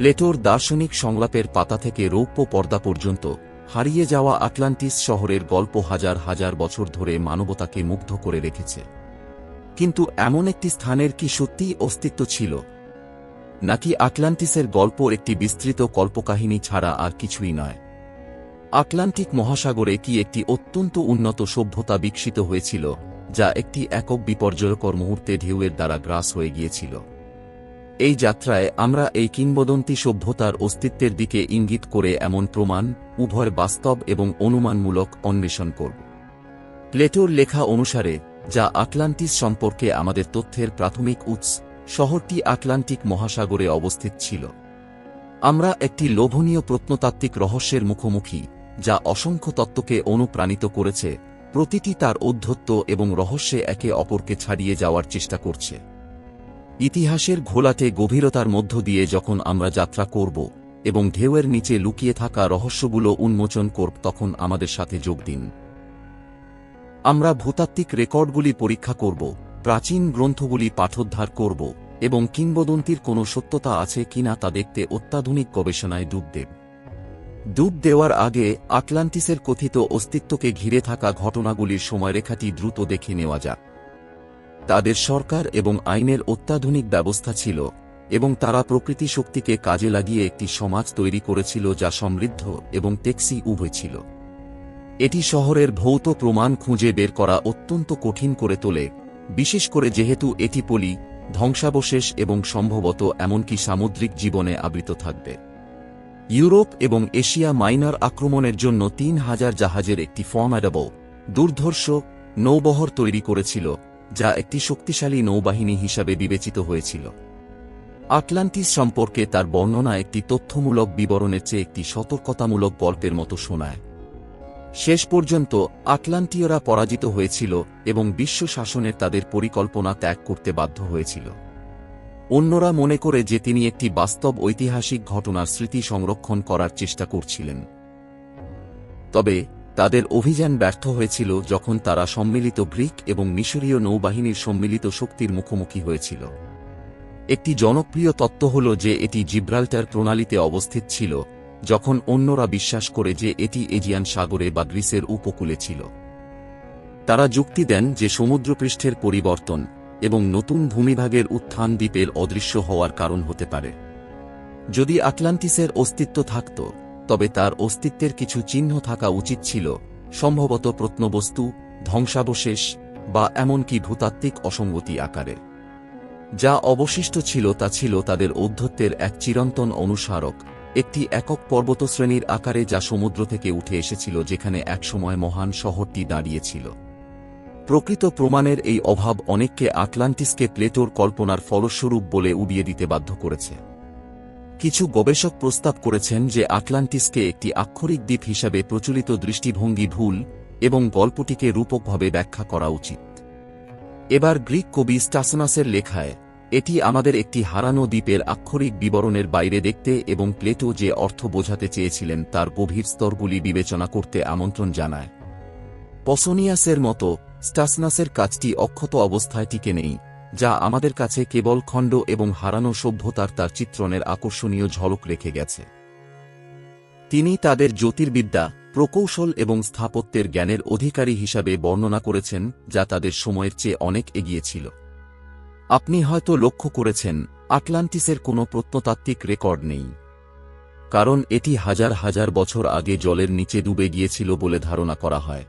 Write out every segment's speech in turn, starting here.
প্লেটোর দার্শনিক সংলাপের পাতা থেকে রৌপ্য পর্দা পর্যন্ত হারিয়ে যাওয়া আটলান্টিস শহরের গল্প হাজার হাজার বছর ধরে মানবতাকে মুগ্ধ করে রেখেছে। কিন্তু এমন একটি স্থানের কি সত্যিই অস্তিত্ব ছিল? নাকি আটলান্টিসের গল্প একটি বিস্তৃত কল্পকাহিনী ছাড়া আর কিছুই নয়? আটলান্টিক মহাসাগরে কি একটি অত্যন্ত উন্নত সভ্যতা বিকশিত হয়েছিল, যা একটি একক বিপর্যয়কর মুহূর্তে ঢেউয়ের দ্বারা গ্রাস হয়ে গিয়েছিল? এই যাত্রায় আমরা এই কিংবদন্তি সভ্যতার অস্তিত্বের দিকে ইঙ্গিত করে এমন প্রমাণ, উভয় বাস্তব এবং অনুমানমূলক অন্বেষণ করব। প্লেটোর লেখা অনুসারে, যা আটলান্টিস সম্পর্কে আমাদের তথ্যের প্রাথমিক উৎস, শহরটি আটলান্টিক মহাসাগরে অবস্থিত ছিল। আমরা একটি লোভনীয় প্রত্নতাত্ত্বিক রহস্যের মুখোমুখি, যা অসংখ্য তত্ত্বকে অনুপ্রাণিত করেছে, প্রতিটি তার ঔদ্ধত্য এবং রহস্যে একে অপরকে ছাড়িয়ে যাওয়ার চেষ্টা করছে। ইতিহাসের ঘোলাটে গভীরতার মধ্য দিয়ে যখন আমরা যাত্রা করব এবং ঢেউয়ের নিচে লুকিয়ে থাকা রহস্যগুলো উন্মোচন করব, তখন আমাদের সাথে যোগ দিন। আমরা ভূতাত্ত্বিক রেকর্ডগুলি পরীক্ষা করব, প্রাচীন গ্রন্থগুলি পাঠোদ্ধার করব এবং কিংবদন্তির কোনো সত্যতা আছে কিনা তা দেখতে অত্যাধুনিক গবেষণায় ডুব দেব। ডুব দেওয়ার আগে আটলান্টিসের কথিত অস্তিত্বকে ঘিরে থাকা ঘটনাগুলির সময়রেখাটি দ্রুত দেখে নেওয়া যাক। তাদের সরকার এবং আইনের অত্যাধুনিক ব্যবস্থা ছিল এবং তারা প্রকৃতি শক্তিকে কাজে লাগিয়ে একটি সমাজ তৈরি করেছিল যা সমৃদ্ধ এবং টেক্সি উভয় ছিল। এটি শহরের ভৌত প্রমাণ খুঁজে বের করা অত্যন্ত কঠিন করে তোলে, বিশেষ করে যেহেতু এটি পলি, ধ্বংসাবশেষ এবং সম্ভবত এমনকি সামুদ্রিক জীবনে আবৃত থাকবে। ইউরোপ এবং এশিয়া মাইনার আক্রমণের জন্য তিন হাজার জাহাজের একটি ফর্ম্যাডাবল দুর্ধর্ষ, নৌবহর তৈরি করেছিল যা একটি শক্তিশালী নৌবাহিনী হিসাবে বিবেচিত হয়েছিল। আটলান্টিস সম্পর্কে তার বর্ণনা একটি তথ্যমূলক বিবরণের চেয়ে একটি সতর্কতামূলক গল্পের মতো শোনায়। শেষ পর্যন্ত আটলান্টিয়রা পরাজিত হয়েছিল এবং বিশ্ব শাসনের তাদের পরিকল্পনা ত্যাগ করতে বাধ্য হয়েছিল। অন্যরা মনে করে যে তিনি একটি বাস্তব ঐতিহাসিক ঘটনার স্মৃতি সংরক্ষণ করার চেষ্টা করছিলেন। তবে তাদের অভিযান ব্যর্থ হয়েছিল যখন তারা সম্মিলিত গ্রিক এবং মিশরীয় নৌবাহিনীর সম্মিলিত শক্তির মুখোমুখি হয়েছিল। একটি জনপ্রিয় তত্ত্ব হল যে এটি জিব্রাল্টার প্রণালীতে অবস্থিত ছিল, যখন অন্যরা বিশ্বাস করে যে এটি এজিয়ান সাগরে বা গ্রিসের উপকূলে ছিল। তারা যুক্তি দেন যে সমুদ্রপৃষ্ঠের পরিবর্তন এবং নতুন ভূমিভাগের উত্থান দ্বীপের অদৃশ্য হওয়ার কারণ হতে পারে। যদি আটলান্টিসের অস্তিত্ব থাকত তবে তার অস্তিত্বের কিছু চিহ্ন থাকা উচিত ছিল, সম্ভবত প্রত্নবস্তু, ধ্বংসাবশেষ, বা এমনকি ভূতাত্ত্বিক অসঙ্গতি আকারে। যা অবশিষ্ট ছিল তা ছিল তাদের ঔদ্ধত্যের এক চিরন্তন অনুসারক, একটি একক পর্বতশ্রেণীর আকারে যা সমুদ্র থেকে উঠে এসেছিল যেখানে একসময় মহান শহরটি দাঁড়িয়েছিল। প্রকৃত প্রমাণের এই অভাব অনেককে আটলান্টিসকে প্লেটোর কল্পনার ফলস্বরূপ বলে উড়িয়ে দিতে বাধ্য করেছে। কিছু গবেষক প্রস্তাব করেছেন যে আটলান্টিসকে একটি আক্ষরিক দ্বীপ হিসাবে প্রচলিত দৃষ্টিভঙ্গি ভুল এবং গল্পটিকে রূপকভাবে ব্যাখ্যা করা উচিত। এবার গ্রিক কবি স্টাসনাসের লেখায়, এটি আমাদের একটি হারানো দ্বীপের আক্ষরিক বিবরণের বাইরে দেখতে এবং প্লেটো যে অর্থ বোঝাতে চেয়েছিলেন তার গভীর স্তরগুলি বিবেচনা করতে আমন্ত্রণ জানায়। পসোনিয়াসের মতো স্টাসনাসের কাজটি অক্ষত অবস্থায় টিকে নেই। যা আমাদের কাছে কেবল খণ্ড এবং হারানো সভ্যতার তার চিত্রণের আকর্ষণীয় ঝলক রেখে গেছে। তিনি তাদের জ্যোতির্বিদ্যা, প্রকৌশল এবং স্থাপত্যের জ্ঞানের অধিকারী হিসাবে বর্ণনা করেছেন, যা তাদের সময়ের চেয়ে অনেক এগিয়ে ছিল। আপনি হয়তো লক্ষ্য করেছেন, আটলান্টিসের কোনো প্রত্নতাত্ত্বিক রেকর্ড নেই। কারণ এটি হাজার হাজার বছর আগে জলের নিচে ডুবে গিয়েছিল বলে ধারণা করা হয়।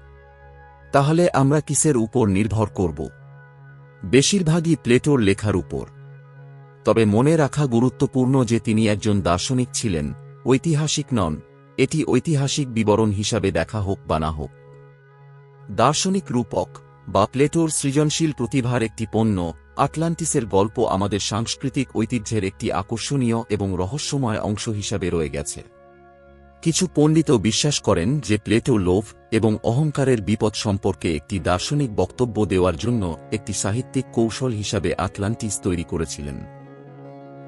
তাহলে আমরা কিসের উপর নির্ভর করব? বেশিরভাগই প্লেটোর লেখার উপর। তবে মনে রাখা গুরুত্বপূর্ণ যে তিনি একজন দার্শনিক ছিলেন, ঐতিহাসিক নন, এটি ঐতিহাসিক বিবরণ হিসাবে দেখা হোক বা না হোক। দার্শনিক রূপক বা প্লেটোর সৃজনশীল প্রতিভার একটি পণ্য, আটলান্টিসের গল্প আমাদের সাংস্কৃতিক ঐতিহ্যের একটি আকর্ষণীয় এবং রহস্যময় অংশ হিসাবে রয়ে গেছে। কিছু পণ্ডিত বিশ্বাস করেন যে প্লেটো লোভ এবং অহংকারের বিপদ সম্পর্কে একটি দার্শনিক বক্তব্য দেওয়ার জন্য একটি সাহিত্যিক কৌশল হিসাবে আটলান্টিস তৈরি করেছিলেন।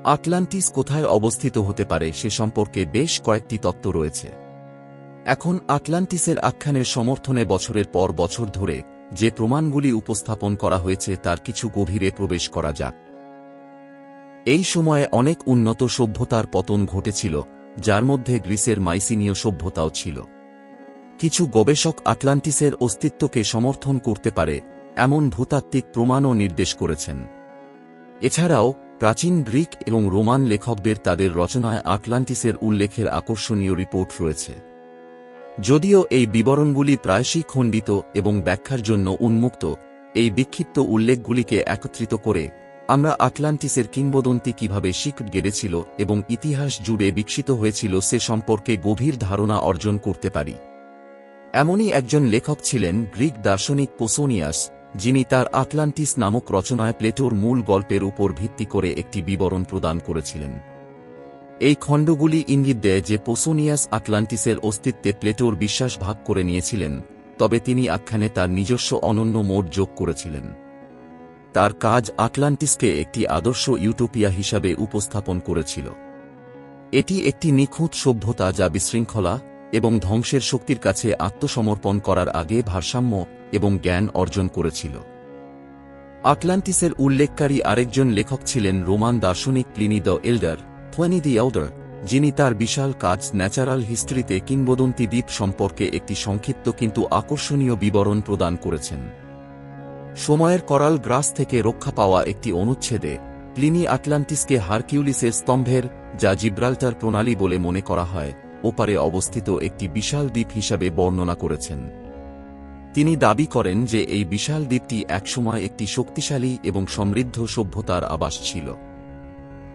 আটলান্টিস কোথায় অবস্থিত হতে পারে সে সম্পর্কে বেশ কয়েকটি তত্ত্ব রয়েছে। এখন আটলান্টিসের আখ্যানের সমর্থনে বছরের পর বছর ধরে যে প্রমাণগুলি উপস্থাপন করা হয়েছে তার কিছু গভীরে প্রবেশ করা যাক। এই সময়ে অনেক উন্নত সভ্যতার পতন ঘটেছিল যার মধ্যে গ্রিসের মাইসিনীয় সভ্যতাও ছিল। কিছু গবেষক আটলান্টিসের অস্তিত্বকে সমর্থন করতে পারে, এমন ভূতাত্ত্বিক প্রমাণও নির্দেশ করেছেন। এছাড়াও, প্রাচীন গ্রিক এবং রোমান লেখকদের তাদের রচনায় আটলান্টিসের উল্লেখের আকর্ষণীয় রিপোর্ট রয়েছে। যদিও এই বিবরণগুলি প্রায়শই খণ্ডিত এবং ব্যাখ্যার জন্য উন্মুক্ত, এই বিক্ষিপ্ত উল্লেখগুলিকে একত্রিত করে আমরা আটলান্টিসের কিংবদন্তি কীভাবে শিখ গেড়েছিল এবং ইতিহাস জুড়ে বিকশিত হয়েছিল সে সম্পর্কে গভীর ধারণা অর্জন করতে পারি। এমনই একজন লেখক ছিলেন গ্রিক দার্শনিক পোসোনিয়াস, যিনি তার আটলান্টিস নামক রচনায় প্লেটোর মূল গল্পের উপর ভিত্তি করে একটি বিবরণ প্রদান করেছিলেন। এই খণ্ডগুলি ইঙ্গিত দেয় যে পোসোনিয়াস আটলান্টিসের অস্তিত্বে প্লেটোর বিশ্বাস ভাগ করে নিয়েছিলেন, তবে তিনি আখ্যানে তার নিজস্ব অনন্য মোড় যোগ করেছিলেন। তার কাজ আটলান্টিসকে একটি আদর্শ ইউটোপিয়া হিসাবে উপস্থাপন করেছিল। এটি একটি নিখুঁত সভ্যতা যা বিশৃঙ্খলা এবং ধ্বংসের শক্তির কাছে আত্মসমর্পণ করার আগে ভারসাম্য এবং জ্ঞান অর্জন করেছিল। আটলান্টিসের উল্লেখকারী আরেকজন লেখক ছিলেন রোমান দার্শনিক Pliny the elder Pliny the elder, যিনি তার বিশাল কাজ ন্যাচারাল হিস্ট্রিতে কিংবদন্তি দ্বীপ সম্পর্কে একটি সংক্ষিপ্ত কিন্তু আকর্ষণীয় বিবরণ প্রদান করেছেন। সময়ের করাল গ্রাস থেকে রক্ষা পাওয়া একটি অনুচ্ছেদে প্লিনি আটলান্টিসকে হারকিউলিসের স্তম্ভের, যা জিব্রাল্টার প্রণালী বলে মনে করা হয়, ওপারে অবস্থিত একটি বিশাল দ্বীপ হিসাবে বর্ণনা করেছেন। তিনি দাবি করেন যে এই বিশাল দ্বীপটি একসময় একটি শক্তিশালী এবং সমৃদ্ধ সভ্যতার আবাস ছিল।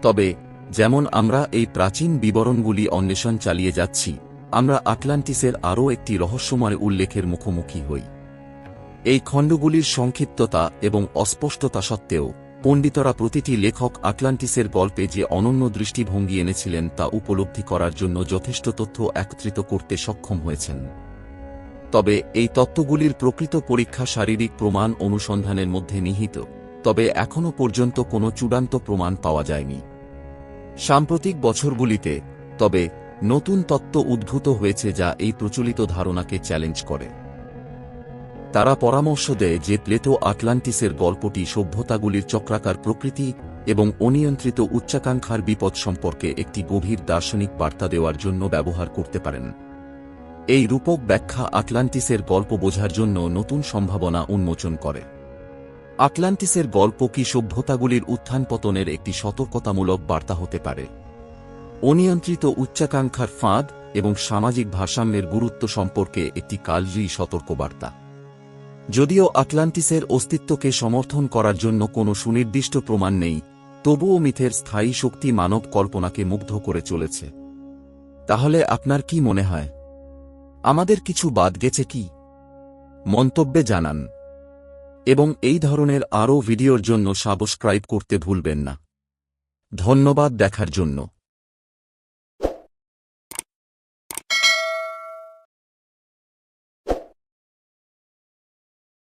তবে, যেমন আমরা এই প্রাচীন বিবরণগুলি অন্বেষণ চালিয়ে যাচ্ছি, আমরা আটলান্টিসের আরও একটি রহস্যময় উল্লেখের মুখোমুখি হই। এই খণ্ডগুলির সংক্ষিপ্ততা এবং অস্পষ্টতা সত্ত্বেও, পণ্ডিতরা প্রতিটি লেখক আটলান্টিসের গল্পে যে অনন্য দৃষ্টিভঙ্গি এনেছিলেন তা উপলব্ধি করার জন্য যথেষ্ট তথ্য একত্রিত করতে সক্ষম হয়েছেন। তবে এই তত্ত্বগুলির প্রকৃত পরীক্ষা শারীরিক প্রমাণ অনুসন্ধানের মধ্যে নিহিত, তবে এখনও পর্যন্ত কোনো চূড়ান্ত প্রমাণ পাওয়া যায়নি। সাম্প্রতিক বছরগুলিতে, তবে নতুন তত্ত্ব উদ্ভূত হয়েছে যা এই প্রচলিত ধারণাকে চ্যালেঞ্জ করে। তারা পরামর্শ দেয় যে প্লেটো আটলান্টিসের গল্পটি সভ্যতাগুলির চক্রাকার প্রকৃতি এবং অনিয়ন্ত্রিত উচ্চাকাঙ্ক্ষার বিপদ সম্পর্কে একটি গভীর দার্শনিক বার্তা দেওয়ার জন্য ব্যবহার করতে পারেন। এই রূপক ব্যাখ্যা আটলান্টিসের গল্প বোঝার জন্য নতুন সম্ভাবনা উন্মোচন করে। আটলান্টিসের গল্প কি সভ্যতাগুলির উত্থান পতনের একটি সতর্কতামূলক বার্তা হতে পারে? অনিয়ন্ত্রিত উচ্চাকাঙ্ক্ষার ফাঁদ এবং সামাজিক ভারসাম্যের গুরুত্ব সম্পর্কে একটি কালজয়ী সতর্কবার্তা। যদিও আটলান্টিসের অস্তিত্বকে সমর্থন করার জন্য কোনো সুনির্দিষ্ট প্রমাণ নেই, তবুও মিথের স্থায়ী শক্তি মানব কল্পনাকে মুগ্ধ করে চলেছে। তাহলে আপনার কি মনে হয়? আমাদের কিছু বাদ গেছে কি? মন্তব্যে জানান। এবং এই ধরনের আরও ভিডিওর জন্য সাবস্ক্রাইব করতে ভুলবেন না। ধন্যবাদ দেখার জন্য।